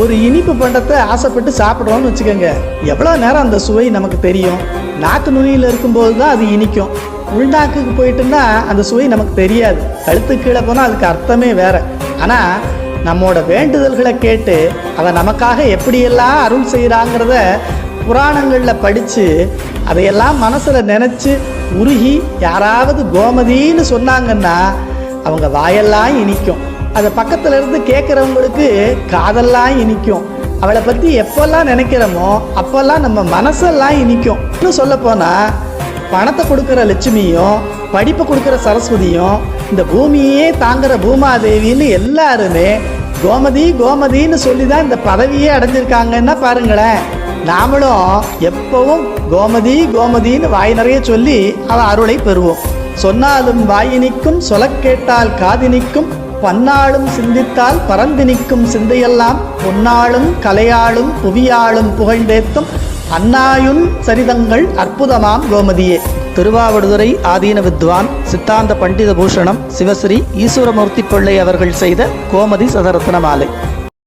ஒரு இனிப்பு பண்டத்தை ஆசைப்பட்டு சாப்பிட்றோம்னு வச்சுக்கோங்க. எவ்வளோ நேரம் அந்த சுவை நமக்கு தெரியும்? நாக்கு நுனியில் இருக்கும்போது தான் அது இனிக்கும். உள்நாக்குக்கு போயிட்டுன்னா அந்த சுவை நமக்கு தெரியாது. கழுத்து கீழே போனால் அதுக்கு அர்த்தமே வேற. ஆனால் நம்மோட வேண்டுதல்களை கேட்டு அதை நமக்காக எப்படியெல்லாம் அருள் செய்கிறாங்கிறத புராணங்களில் படித்து அதையெல்லாம் மனசில் நினச்சி உருகி யாராவது கோமதின்னு சொன்னாங்கன்னா அவங்க வாயெல்லாம் இனிக்கும். அதை பக்கத்துல இருந்து கேட்குறவங்களுக்கு காதெல்லாம் இனிக்கும். அவளை பற்றி எப்போல்லாம் நினைக்கிறோமோ அப்போல்லாம் நம்ம மனசெல்லாம் இனிக்கும். இன்னும் சொல்லப்போனால் பணத்தை கொடுக்குற லட்சுமியும் படிப்பை கொடுக்குற சரஸ்வதியும் இந்த பூமியே தாங்குற பூமாதேவின்னு எல்லாருமே கோமதி கோமதின்னு சொல்லி தான் இந்த பதவியே அடைஞ்சிருக்காங்கன்னா பாருங்களேன். நாமளும் எப்பவும் கோமதி கோமதின்னு வாய் நிறைய சொல்லி அவள் அருளை பெறுவோம். சொன்னாலும் வாயினிக்கும் சொலக்கேட்டால் காதினிக்கும் பன்னாளும் சிந்தித்தால் பரந்தினிக்கும் சிந்தையெல்லாம் பொன்னாளும் கலையாளும் புவியாளும் புகழ்ந்தேத்தும் அன்னாயுன் சரிதங்கள் அற்புதமாம் கோமதியே. திருவாவடுதுறை ஆதீன வித்வான் சித்தாந்த பண்டித பூஷணம் சிவஸ்ரீ ஈஸ்வரமூர்த்தி பிள்ளை அவர்கள் செய்த கோமதி சதரத்ன மாலை.